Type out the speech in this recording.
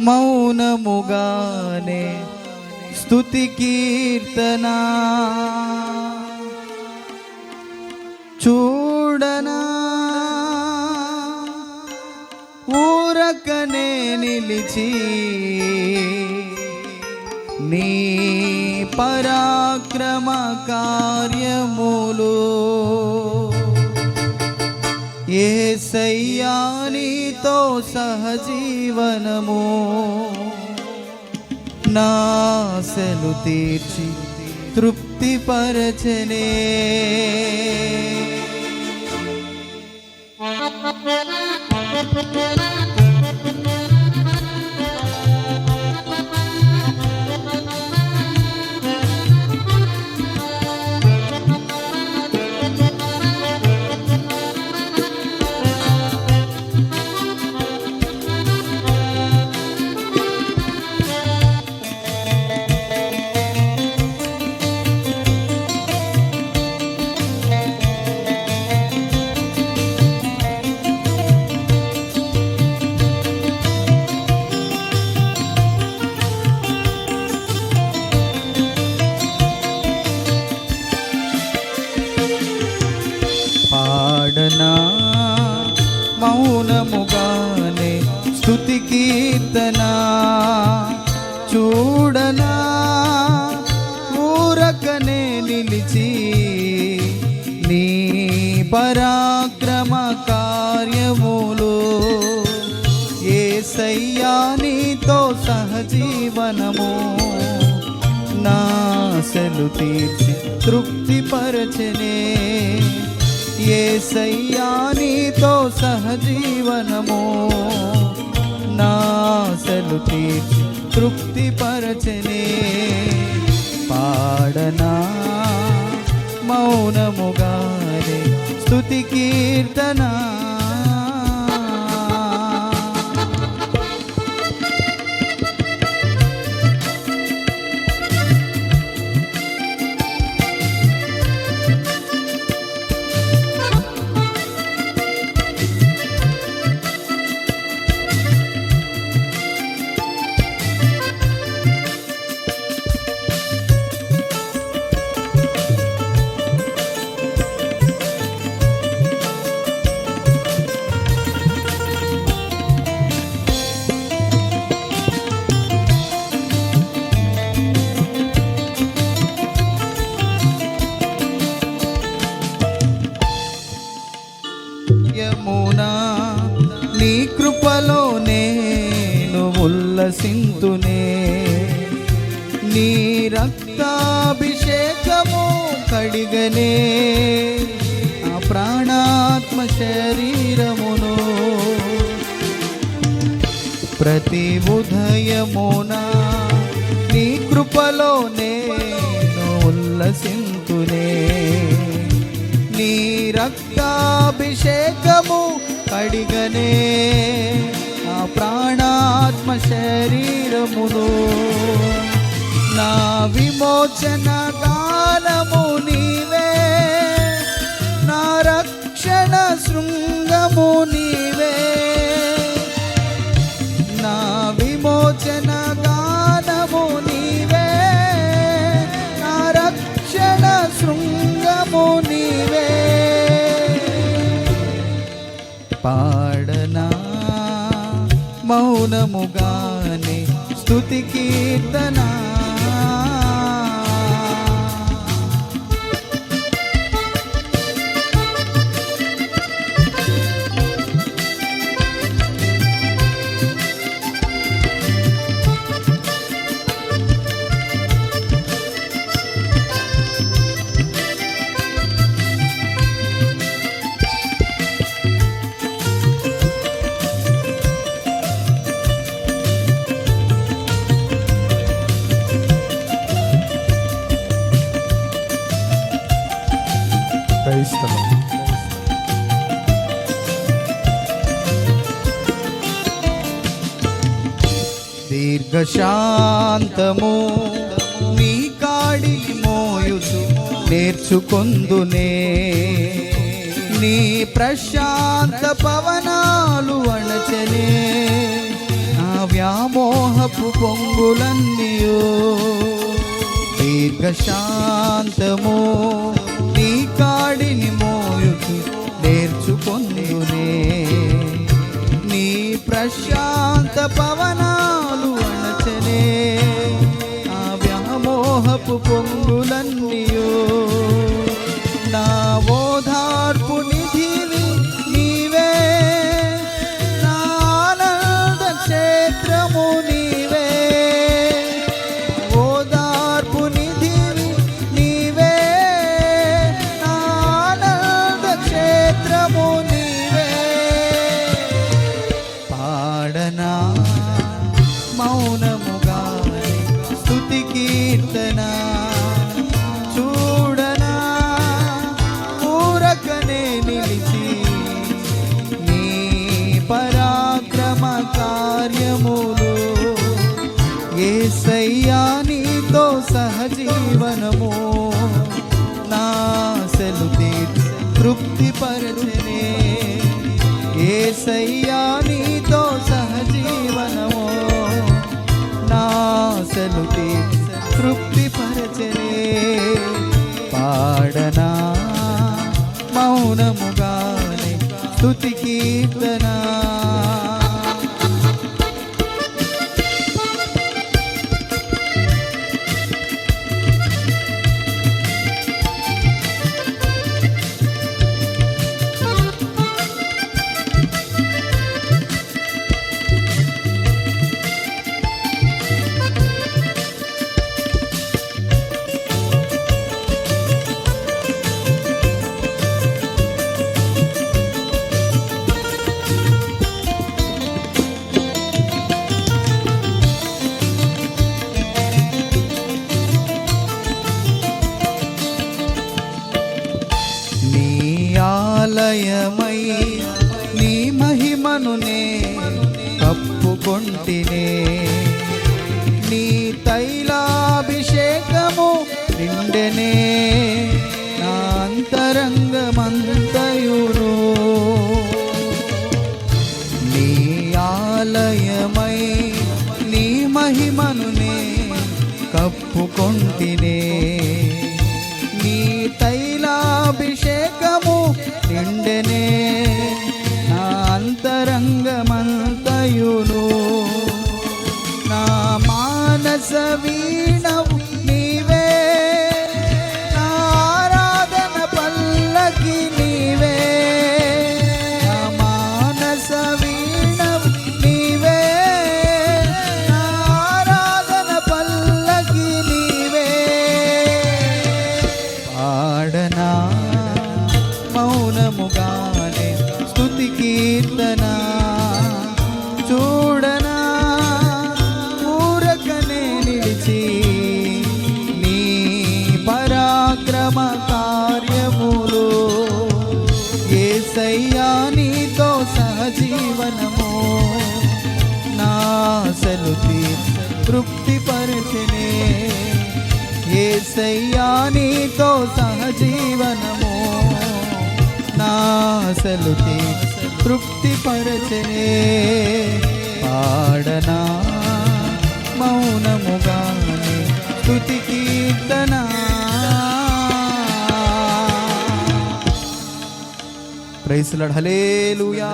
మౌనముగానే స్థుతి కీర్తనా. చూడనా ఊరకనే నిలిచి నీ పరాక్రమ కార్యములు ఏసయ్యా నీతో సహజీవనము నాశలు తీర్చి తృప్తిపరచనే. నిలిచి నీ పరాక్రమ కార్యములు ఏసయ్యా నీతో సహజీవనము నాశలు తీర్చి తృప్తిపరచనే. ఏసయ్యా నీతో సహజీవనము నాశలు తీర్చి తృప్తిపరచనే. పాడనా? మౌనముగానే స్తుతి కీర్తనా? ఉల్లసింతునే నీ రక్తాభిషేకము కడిగనే ఆ ప్రాణాత్మ శరీరమును ప్రతి ఉదయమున నీ కృపలో నేను ఉల్లసింతునే. నీ రక్తాభిషేకము కడిగనే. నా ప్రాణాత్మ శరీరమును నా విమోచన గానము నీవే. నా రక్షణ శృంగము నీవే. మౌనముగానే స్తుతి కీర్తనా క్రైస్తవం దీర్ఘశాంతము నీ కాడి మోయుచు నేర్చుకొందునే. నీ ప్రశాంత పవనాలు అణచనే. నా వ్యామోహపు పొంగులన్నీయో దీర్ఘశాంతము కాడిని మోయుచు నేర్చుకొందునే. నీ ప్రశాంత పవనాలు అణచనే. ఆ వ్యామోహపు పొంగులన్నీయో మౌనముగానే స్తుతి కొంటినే. నీ తైలాభిషేకము నిండెనే. నా అంతరంగమంతయును నీ ఆలయమై నీ మహిమను నే కప్పుకొంటినే. నీ తైలాభిషేకము నిండెనే. వీణవు నీవే. ఆరాధన పల్లకి నీవే. మానస చేసినే పరచనే ఏసయ్యా నీతో సహజీవనము నాసలుకి తృప్తి పరచనే పాడనా మౌనముగానే స్థుతి కీర్తన. ప్రైస్లాడ్ హల్లెలూయా.